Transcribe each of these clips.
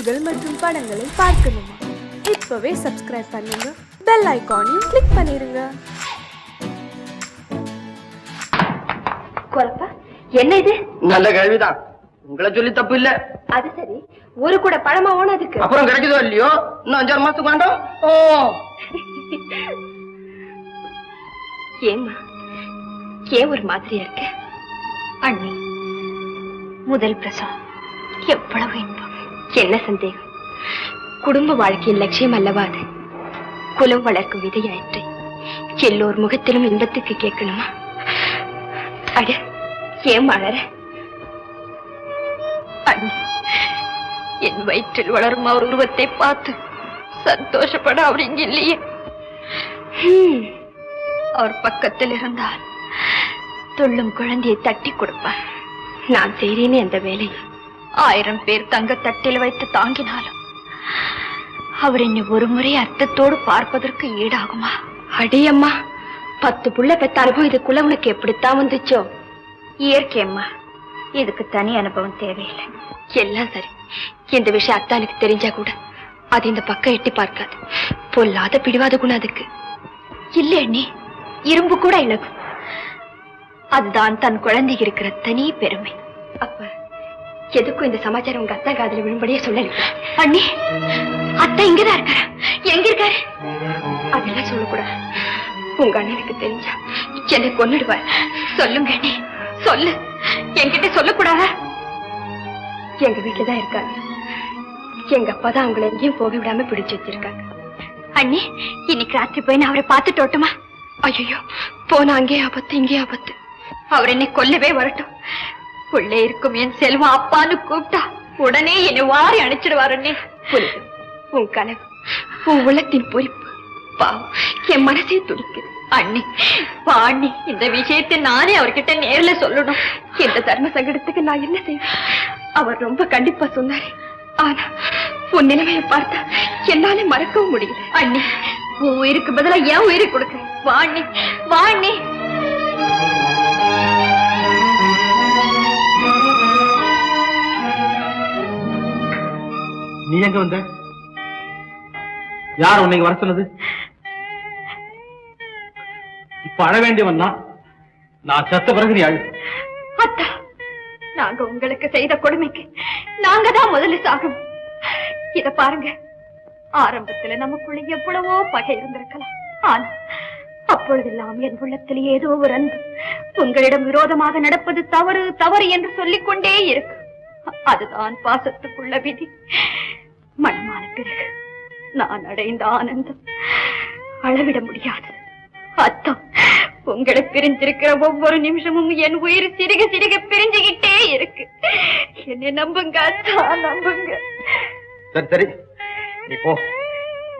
செய்திகள் மற்றும் படங்களை பார்க்கணுமா? இப்பவே சப்ஸ்கிரைப் பண்ணுங்க. பெல் ஐகானையும் கிளிக் பண்ணிருங்க. குழப்பா? என்ன இது? நல்ல கேள்விதான். உங்களை சொல்லி தப்பு இல்ல. அது சரி. ஒரு கூட பழமா ஓனதுக்கு அப்புறம் கிடைக்குதோ இல்லையோ? இன்னும் அஞ்சாறு மாசத்துக்கு வேண்டாம். ஓ. ஏம்மா ஏன் ஒரு மாதிரியா இருக்க? அண்ணி முதல் பிரசவம் எவ்வளவு இன்பம். என்ன சந்தேகம்? குடும்ப வாழ்க்கையின் லட்சியம் அல்லவா அது? குலம் வளர்க்கும் விதையாயிற்று. எல்லோர் முகத்திலும் இன்பத்துக்கு கேட்கணுமா? அட ஏன் அண்ணி என் வயிற்றில் வளரும் அவர் உருவத்தை பார்த்து சந்தோஷப்பட அவர் இங்க இல்லையே அவர் பக்கத்தில் இருந்தால் துள்ளும் குழந்தையை தட்டி கொடுப்பார். நான் செய்றேனே அந்த வேலையை. ஆயிரம் பேர் தங்க தட்டில் வைத்து தாங்கினாலும் அவர் என்னை ஒரு முறை அர்த்தத்தோடு பார்ப்பதற்கு ஈடாகுமா? அடியம்மா பத்து புள்ள பெத்த அனுபவம் இதுக்குள்ள உனக்கு எப்படித்தான் வந்துச்சோ? இயற்கை அம்மா இதுக்கு தனி அனுபவம் தேவையில்லை. எல்லாம் சரி. இந்த விஷயம் அத்தானுக்கு தெரிஞ்சா கூட அது இந்த பக்கம் எட்டி பார்க்காது. பொல்லாத பிடிவாத குணம் அதுக்கு. இல்லை அண்ணி இரும்பு கூட இழகும் அதுதான் தன் குழந்தைக்கு இருக்கிற தனி பெருமை. அப்ப எதுக்கும் இந்த சமாச்சாரம் உங்க அத்தா காதல விழும்படியே சொல்லுங்க அண்ணி அத்தை இங்கதான் இருக்காரு? எங்க இருக்காரு? அதெல்லாம் சொல்லக்கூடாது. உங்க அண்ணனுக்கு தெரிஞ்சா என்னை கொன்னுடுவார். சொல்லுங்க அண்ணி சொல்லு. என்கிட்ட சொல்லக்கூடாத? எங்க வீட்டுலதான் இருக்காங்க. எங்க அப்பா தான் அவங்களை எங்கேயும் போக விடாம பிடிச்சு வச்சிருக்காங்க. அண்ணி இன்னைக்கு ராத்திரி போய் நான் அவரை பார்த்துட்டு ஓட்டுமா ஐயோ போனா அங்கேயே ஆபத்து இங்கேயே ஆபத்து. அவர் என்னை கொல்லவே வரட்டும். உள்ளே இருக்கும் என் செல்வம் அப்பான்னு கூப்பிட்டா உடனே என்னை வாரி அணைச்சிடுவார் அண்ணே. புரியுது. உன் கனவு உன் உள்ளத்தின் பொறிப்பு பாவம் என் மனசே துடிக்குது. அண்ணி வா அண்ணி இந்த விஷயத்தை நானே அவர்கிட்ட நேர்ல சொல்லணும். இந்த தர்ம சங்கடத்துக்கு நான் என்ன செய்வேன்? அவர் ரொம்ப கண்டிப்பா சொன்னாரு. ஆனா உன் நிலைமையை பார்த்தா என்னால மறக்கவும் முடியல. அண்ணி உன் உயிருக்கு பதிலா என் உயிரை கொடுக்குறேன். வா அண்ணி. நீ எங்க வந்த? யார் உன்னை வர சொன்னது? இப்ப அழ வேண்டியவன் தான் நான் சத்த பிறகு நீ அழு. அத்தா நாங்க உங்களுக்கு செய்த கொடுமைக்கு நாங்க தான் முதல்ல சாகணும். இத பாருங்க ஆரம்பத்துல நமக்குள்ள எவ்வளவோ பகை இருந்திருக்கலாம். ஆனா அப்பொழுதெல்லாம் என் உள்ளத்தில் ஏதோ ஒரு அன்பு உங்களிடம் விரோதமாக நடப்பது தவறு தவறு என்று சொல்லிக் கொண்டே இருக்கு. அதுதான் பாசத்துக்குள்ள விதி. மனமான பிறகு நான் அடைந்த ஆனந்தம் அளவிட முடியாது. அத்தம் உங்களை பிரிஞ்சிருக்கிற ஒவ்வொரு நிமிஷமும் என் உயிர் சிறுக சிறுக பிரிஞ்சுகிட்டே இருக்கு. என்னை நம்புங்க அத்தா நம்புங்க. சரி சரி. நீ போ.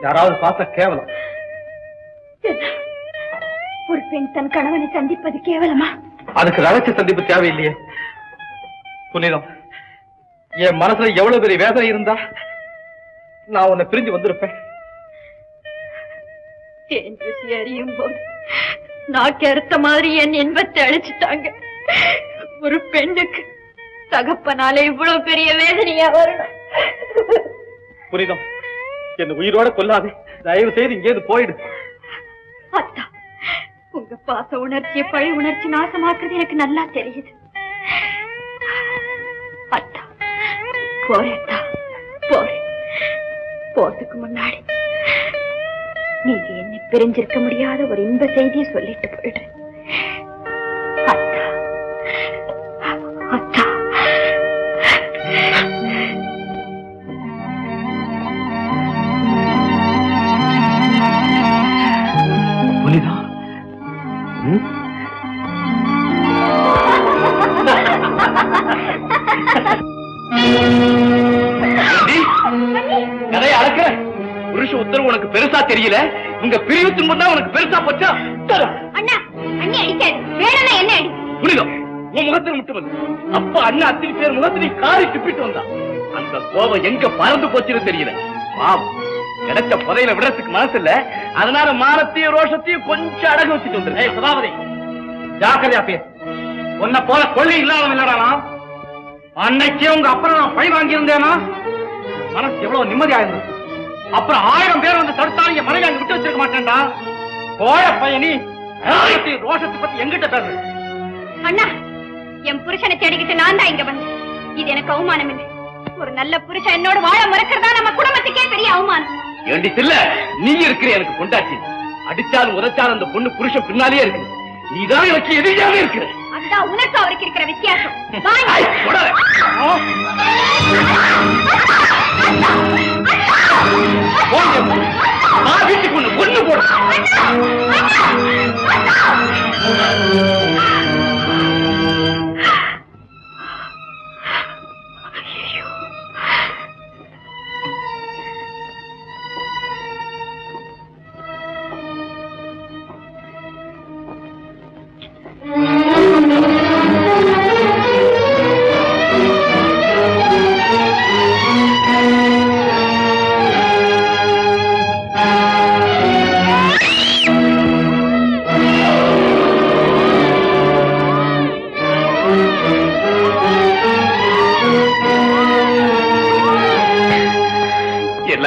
யாராவது பார்த்தா கேவலம்? ஒரு பெண் தன் கணவனை சந்திப்பது கேவலமா? அதுக்கு ரகசிய சந்திப்பு தேவையில்லையே. புனிதம் என் மனசுல எவ்வளவு பெரிய வேதனை இருந்தா நான் உன்னை பிரிஞ்சு வந்திருப்பேன். என் அறியும் போது நாக்கு அறுத்த மாதிரி என் இன்பத்தை அழிச்சிட்டாங்க. ஒரு பெண்ணுக்கு தகப்பனால இவ்வளவு பெரிய வேதனையா வரணும். புனிதம் என்ன உயிரோட கொல்லாதே. தயவு செய்து இங்கேருந்து போயிடு. அத்தா உங்க பாச உணர்ச்சியை பழி உணர்ச்சி நாசமாக்குறது எனக்கு நல்லா தெரியுது. அத்தா போறேன் போறதுக்கு முன்னாடி நீங்க என்னை பிரிஞ்சிருக்க முடியாத ஒரு இன்ப செய்தியை சொல்லிட்டு போயிடுறேன். தெரியல. உங்க பிரிவு துன்பம் தான் உனக்கு பெருசா போச்சா. அண்ணா அண்ணி அடிக்காது. வேணும்னா என்ன அடி? புனிதம் உன் முகத்தில் மட்டும் வந்து அப்பா அண்ணா அத்தனை பேர் முகத்தில் காரி துப்பிட்டு வந்தா. அந்த கோபம் எங்க பறந்து போச்சுன்னு தெரியல. பாவம். கிடைச்ச புதையில விடுறதுக்கு மனசு இல்ல அதனால மானத்தையும் ரோஷத்தையும் கொஞ்சம் அடகு வச்சுட்டு வந்துரு. சதாபதி ஜாக்கிரதையா பேசு. உன்னை போல கொள்ளை இல்லாதவன் இல்லடா. அன்னைக்கே உங்க அப்புறம் நான் பழி வாங்கி இருந்தேனா மனசு இவ்வளவு நிம்மதியா இருந்தது. அப்புறம் ஆயிரம் பேர் வந்து தடுத்தாலும் என் மனைவி அங்க விட்டு வச்சிருக்க மாட்டேன்டா. கோழ பையனி ரோஷத்தை ரோஷத்தை பத்தி எங்கிட்ட பேசு. அண்ணா என் புருஷனை தேடிக்கிட்டு நான் தான் இங்க வந்தேன். இது எனக்கு அவமானம் இல்லை. ஒரு நல்ல புருஷன் என்னோட வாழ மறக்கிறதா நம்ம குடும்பத்துக்கே பெரிய அவமானம். ஏண்டி தில்ல நீ இருக்கிற எனக்கு பொண்டாட்டி. அடிச்சாலும் உதைச்சாலும் அந்த பொண்ணு புருஷன் பின்னாலேயே இருக்கு. நீதான் எனக்கு எதிரியாவே இருக்கிற. அதுதான் உனக்கு அவருக்கு இருக்கிற வித்தியாசம்.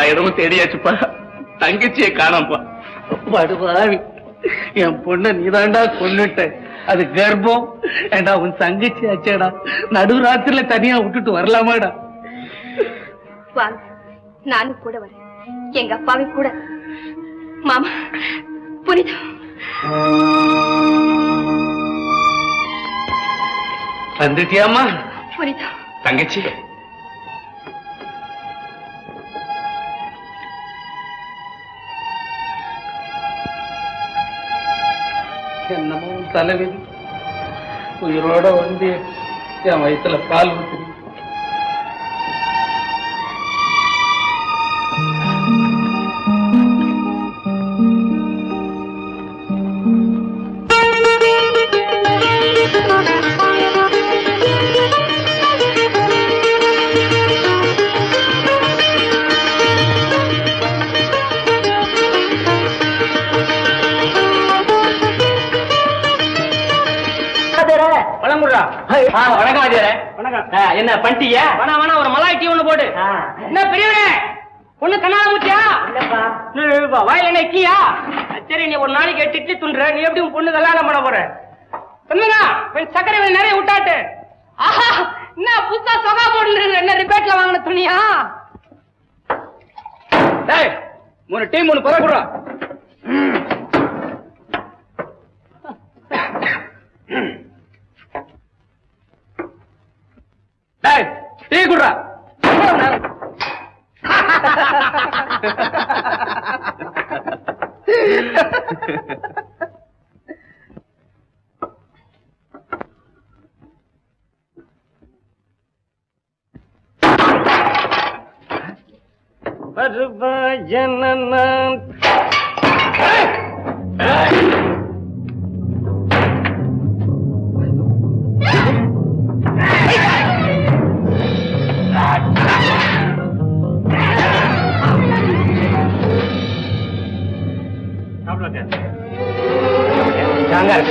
எல்லா இடமும் தேடியாச்சுப்பா. தங்கச்சியை காணாம்ப்பா. படுபாவி என் பொண்ண நீதாண்டா கொன்னுட்ட. அது கர்ப்பம். ஏண்டா உன் தங்கச்சி ஆச்சேடா. நடுராத்திரில தனியா விட்டுட்டு வரலாமாடா. வாங்க நானும் கூட வரேன். எங்க அப்பாவை கூட. மாமா புனிதம் வந்துட்டியாமா புனிதம் தங்கச்சி. என்னமோ உன் தலைவிதி. உயிரோட வந்து என் வயிற்றுல பால் ஊத்துறீங்க. என்ன பண்ணிட்டியா வேணா வேணா ஒரு மலாய் டீ ஒண்ணு போடு. என்ன பெரியவரே பொண்ணு கண்ணால மூச்சியா? இல்லப்பா. வாயில என்ன கீயா சரி நீ ஒரு நாளைக்கு எட்டு துண்டுற. நீ எப்படி பொண்ணு கல்யாணம் பண்ண போற? கொஞ்சம் சக்கரை நிறைய விட்டாட்டு ஆஹா என்ன புதுசா சொகா போட்டு என்ன ரிப்பேட்ல வாங்கின துணியா? டேய் மூணு டீ மூணு புற நாங்கள்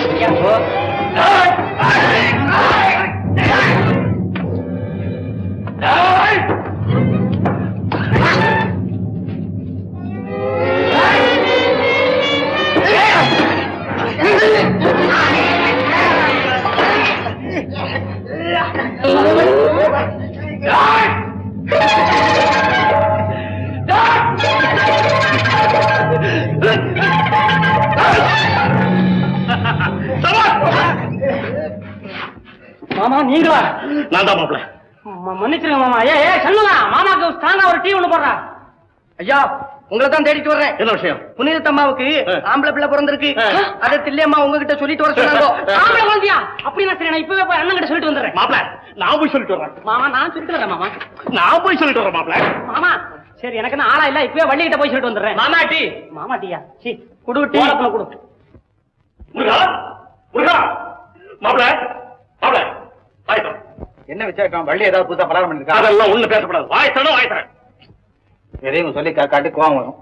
என்ன விஷயம்? புனிதத்தம்மாவுக்கு ஆ. ஆம்பளை பிள்ளை பிறந்திருக்கு. அதை தில்லையம்மா உங்ககிட்ட சொல்லிட்டு வர சொன்னாங்க. ஆம்பளை குழந்தையா? அப்படின்னா சரி நான் இப்பவே போய் அண்ணன் கிட்ட சொல்லிட்டு வந்துடுறேன். மாப்பிள்ள நான் போய் சொல்லிட்டு வரேன். மாமா நான் சொல்லிட்டு வரேன் மாமா. நான் போய் சொல்லிட்டு வரேன் மாப்பிள்ள மாமா சரி எனக்கு நான் ஆளா இல்ல இப்பவே வள்ளி கிட்ட போய் சொல்லிட்டு வந்துடுறேன். மாமா டீ மாமா டீயா சி குடு டீ குடு. முருகா முருகா. மாப்பிள்ள மாப்பிள்ள வாய் தர என்ன விசாரிக்கலாம் வள்ளி ஏதாவது புதுசா பலகாரம் பண்ணிருக்கா? அதெல்லாம் ஒண்ணு பேசப்படாது வாய் தரணும் வாய் தரேன் எதையும் சொல்லி காட்டி கோவம் வரும்.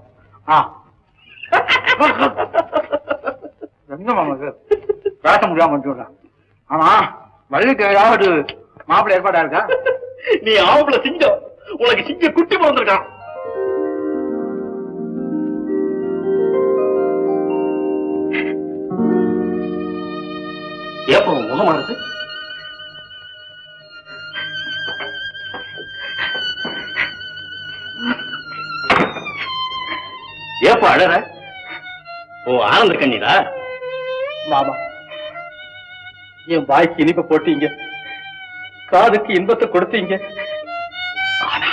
ரொம்ப நமக்கு பேச முடியாம வந்துடலாம் ஆமா வள்ளிக்கு ஏதாவது மாப்பிள்ள ஏற்பாடா இருக்கா? நீ ஆம்பளை சிங்கம். உனக்கு சிங்க குட்டி பிறந்திருக்கான் ஏப்போ முகமா இருக்கு ஏப்பா அழற? ஓ ஆனந்த கண்ணீரா? மாமா என் வாய்க்கு இனிப்பு போட்டீங்க. காதுக்கு இன்பத்தை கொடுத்தீங்க. ஆனா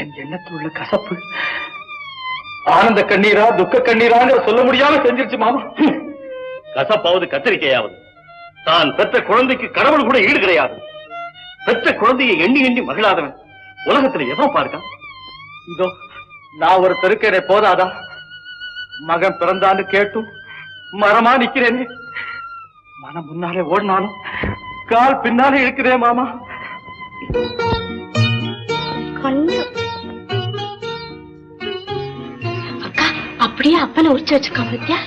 என் எண்ணத்தில் உள்ள கசப்பு ஆனந்த கண்ணீரா துக்க கண்ணீரான்னு சொல்ல முடியாம செஞ்சிருச்சு மாமா. கசப்பாவது கத்திரிக்கையாவது. தான் பெற்ற குழந்தைக்கு கடவுள் கூட ஈடு கிடையாது. பெற்ற குழந்தையை எண்ணி எண்ணி மகிழாதவன். உலகத்துல எவன் பார்க்கான். இதோ நான் ஒரு தெருக்கரை போதாதா? மகன் பிறந்தான்னு கேட்டும் மரமா நிக்கிறேனே. மனம் முன்னாலே ஓடினாலும் கால் பின்னாலே இருக்கிறே மாமா. அக்கா அப்படியே அப்பனை உரிச்சு வச்சிருக்கான் பத்தியா?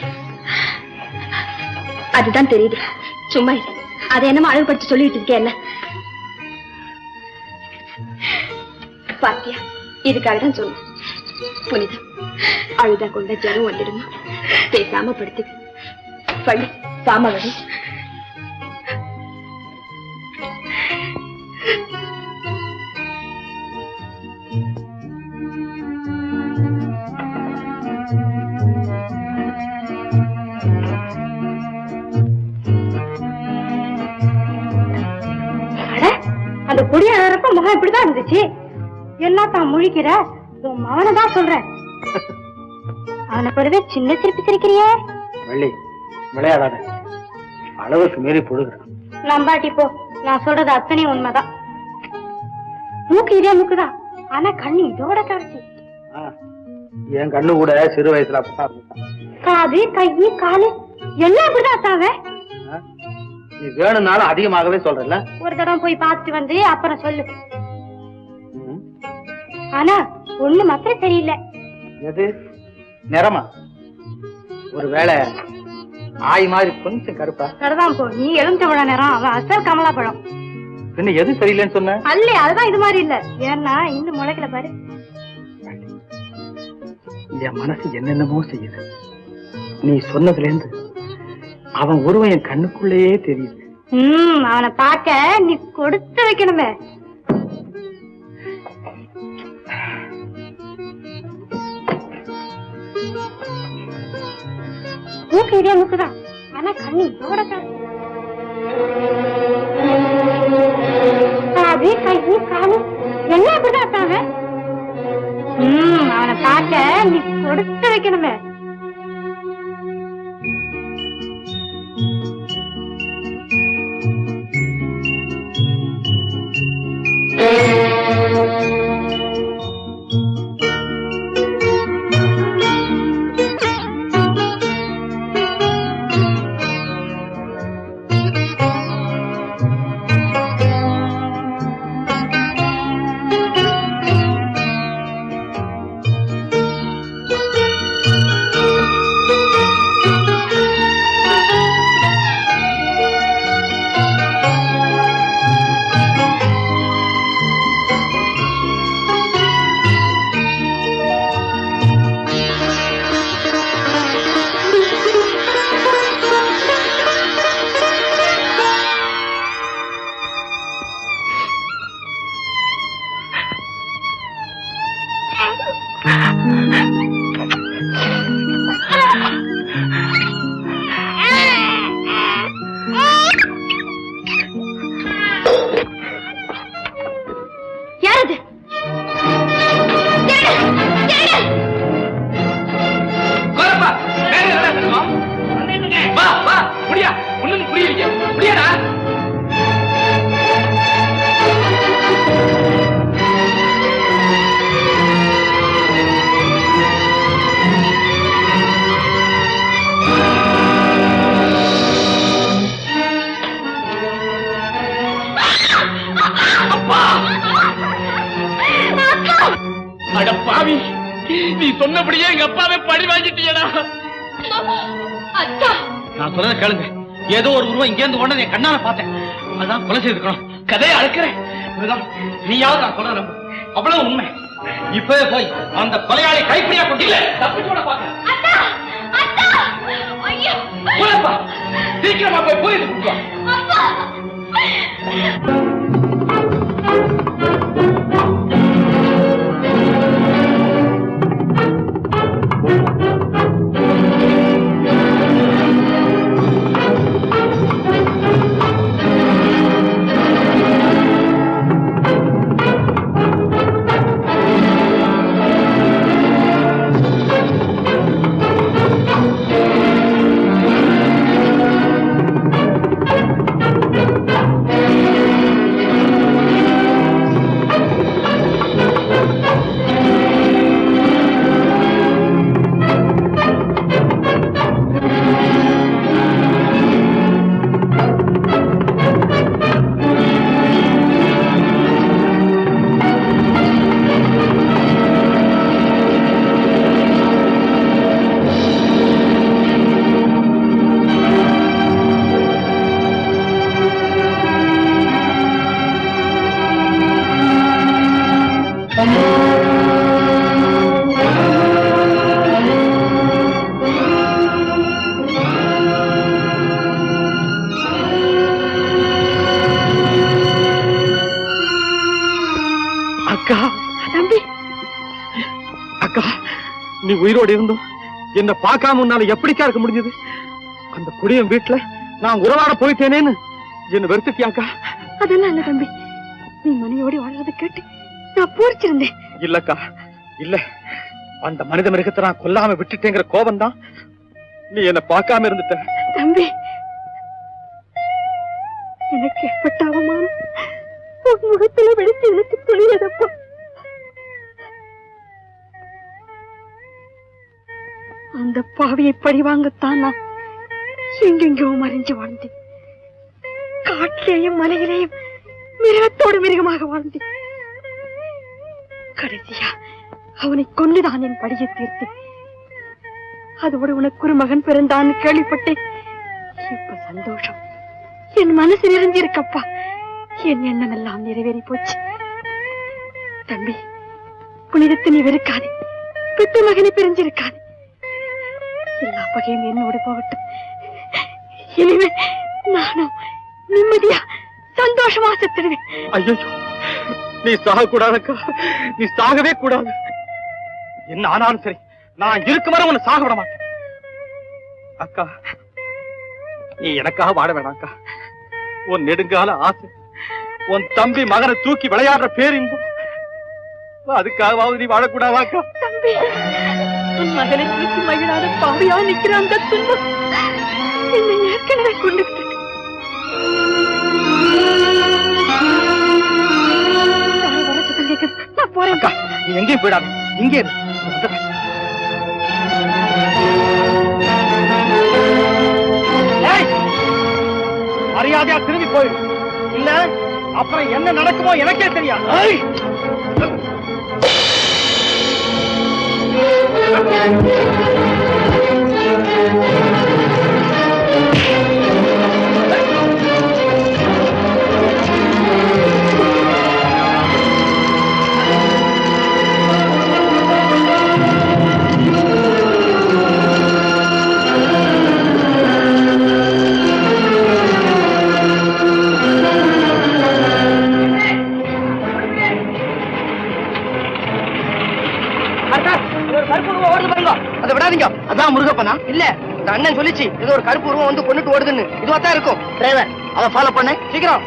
அதுதான் தெரியுது. சும்மா இரு. அதை என்னமோ அழகுபடுத்தி சொல்லிட்டு இருக்கேன் என்ன? பாத்தியா? இதுக்காக தான் சொன்னேன். புனிதம். அழுதா கொண்ட ஜனம் வந்துடுமா பேசாம படுத்துக்க. பள்ளி சாமவடி அந்த குடி முகம் இப்படிதான் இருந்துச்சு. எல்லாம் தான் முழிக்கிற உன் மகனை தான் சொல்றேன். அவனை பிறகு சின்ன சிரிப்பு சிரிக்கிறியே வெள்ளி விளையாடாத. அளவுக்கு மீறி புழுகிறான் நம்பாட்டி போ நான் சொல்றது அத்தனையும் உண்மைதான். மூக்கு இதே மூக்குதான். ஆனா கண்ணு இதோட கரைச்சி. என் கண்ணு கூட சிறு வயசுல. காது கை காலு எல்லாம் இப்படிதான் அத்தாவே? நீ வேணும்னாலும் அதிகமாகவே சொல்றல ஒரு தடவை போய் பார்த்துட்டு வந்து அப்புறம் சொல்லு. ஆனா ஒண்ணு மாத்திரம் சரியில்லை. எது? நிறமா? ஒருவேளை ஆய் மாதிரி கொஞ்சம் கருப்பா? சரிதான் போ. நீ எலுமிச்சம்பழம் நேரம்? அவன் அசல் கமலா பழம். பின்ன எது சரியில்லைன்னு சொன்ன? அல்ல அதுதான் இது மாதிரி இல்ல. ஏன்னா இன்னும் முளைக்கல பாரு. என் மனசு என்னென்னமோ செய்யுது. நீ சொன்னதுல இருந்து அவன் உருவம் என் கண்ணுக்குள்ளேயே தெரியுது. ம் அவனை பார்க்க நீ கொடுத்து வைக்கணுமே. மூக்கு முக்குதா ஆனா கண்ணு இதோட அது கை காலு என்ன அப்படிதான் அவனை பார்க்க நீ கொடுத்து வைக்கணுமே. பாவி நீ சொன்னபடியே எங்க அப்பாவே பழி வாங்கிட்டியடா. நான் சொல்றத கேளுங்க. ஏதோ ஒரு உருவம் இங்க இருந்து கொண்டு என் கண்ணால பார்த்தேன். அதான் கொலை செய்திருக்கணும் கதையை அழைக்கிறேன் நீயாவது நான் சொல்ற அவ்வளவு உண்மை. இப்பவே போய் அந்த கொலையாளி கைப்பிடியா கொண்டில்ல தப்பிச்சோட பாக்க சீக்கிரமா போய் போலீஸ் கூப்பிட்டு நீ உயிரோடு இருந்தோம் என்ன பார்க்காம உன்னால எப்படிக்கா இருக்க முடிஞ்சது? அந்த குடியன் வீட்டுல நான் உறவாட போயிட்டேனேன்னு என்ன வெறுத்துட்டியாக்கா? அதெல்லாம் இல்ல தம்பி. நீ மனையோடி வாழ்றதை கேட்டு நான் பூரிச்சிருந்தேன். இல்லக்கா இல்ல. அந்த மனித மிருகத்தை நான் கொல்லாம விட்டுட்டேங்கிற கோபம் தான் நீ என்ன பார்க்காம இருந்துட்ட. தம்பி எனக்கு ஏற்பட்ட அவமானம்? உன் முகத்துல வெடித்து எனக்கு துணியதப்பா அந்த பாவியை பழிவாங்கத்தான்? நான் எங்கெங்கோ மறைஞ்சு வாழ்ந்தேன். காட்டிலேயும் மலையிலேயும் மிருகத்தோடு மிருகமாக வாழ்ந்தேன். கடைசியா அவனை கொண்டுதான் என் படியை தீர்த்தேன். அதோடு உனக்கு ஒரு மகன் பிறந்தான்னு கேள்விப்பட்டேன். இப்ப சந்தோஷம். என் மனசு நிறைஞ்சிருக்கப்பா. என் எண்ணம் எல்லாம் நிறைவேறி போச்சு. தம்பி புனிதத்தை நீ வெறுக்காதே. பெத்த மகனை பிரிஞ்சிருக்காதே. எல்லா பகையும் என்னோடு போகட்டும். இனிமே நானும் நிம்மதியா சந்தோஷமா செத்துடுவேன். ஐயோ நீ சாக கூடாதக்கா நீ சாகவே கூடாது. என்ன ஆனாலும் சரி நான் இருக்கும் வரை உன்னை சாக விட மாட்டேன். அக்கா நீ எனக்காக வாழ வேணாம்க்கா உன் நெடுங்கால ஆசை உன் தம்பி மகனை தூக்கி விளையாடுற பேரின்பம். அதுக்காகவாவது நீ வாழக்கூடாதாக்கா தம்பி. உன் மகனை தூக்கி மகிழாத பாவியா நிக்கிற அந்த துன்பம் என்னை ஏற்கனவே கொண்டு விட்டது. யாரோ வர சத்தம் கேக்குது. நான் போறேன் நீ எங்கேயும் போயிடாத இங்கே! மரியாதையா திரும்பி போயிடு இல்ல அப்புறம் என்ன நடக்குமோ எனக்கே தெரியாது Thank you. அண்ணன் சொல்லிச்சு ஏதோ ஒரு கருப்பு உருவம் வந்து கொண்டுட்டு ஓடுதுன்னு. இதுவா தான் இருக்கும். டிரைவர் அதை ஃபாலோ பண்ண. சீக்கிரம்.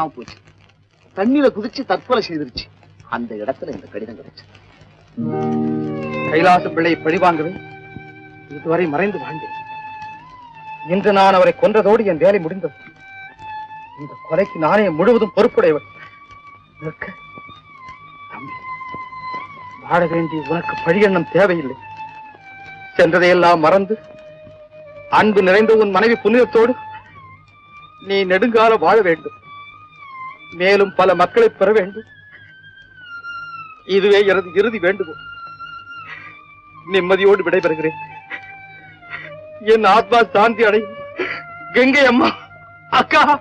இல்லாம போச்சு. தண்ணியில குதிச்சு தற்கொலை செய்திருச்சு. அந்த இடத்துல இந்த கடிதம் கிடைச்சு கைலாச பிள்ளை பழிவாங்கவே இதுவரை மறைந்து வாழ்ந்தேன். இன்று நான் அவரை கொன்றதோடு என் வேலை முடிந்தது. இந்த கொலைக்கு நானே முழுவதும் பொறுப்புடையவர் நிற்க. தம்பி வாழ வேண்டிய உனக்கு பழியெண்ணம் தேவையில்லை. சென்றதையெல்லாம் மறந்து அன்பு நிறைந்த உன் மனைவி புண்ணியத்தோடு நீ நெடுங்கால வாழ வேண்டும். மேலும் பல மக்களை பெற வேண்டும். இதுவே எனது இறுதி வேண்டுகோள். நிம்மதியோடு விடைபெறுகிறேன். என் ஆத்மா சாந்தி அடையும். கங்கை அம்மா அக்கா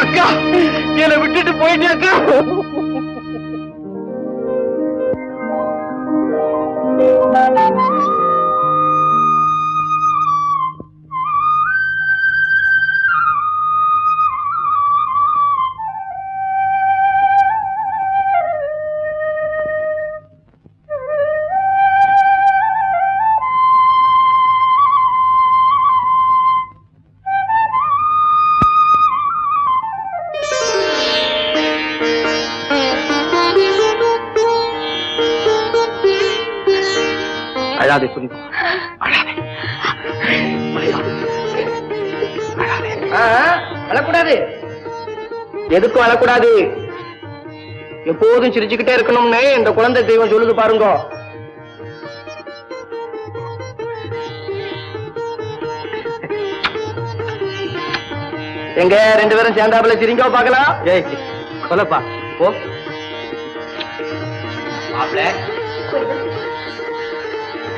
அக்கா என்னை விட்டுட்டு போயிட்டே அக்கா எதுக்கும் எப்போதும் சிரிச்சுக்கிட்டே இருக்கணும்னு இந்த குழந்தை தெய்வம் சொல்லுது பாருங்க. எங்க ரெண்டு பேரும் சேர்ந்தாப்புல சிரிங்க பாக்கலாம் ஏய் சொல்லப்பா. போ.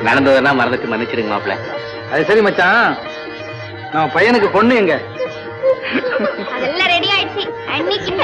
நடந்ததெல்லாம் மறந்துட்டு மன்னிச்சிருங்க மாப்பிள்ள அது சரி மச்சான். நம்ம பையனுக்கு பொண்ணு எங்க? ஆயிடுச்சு அன்னைக்கு இந்த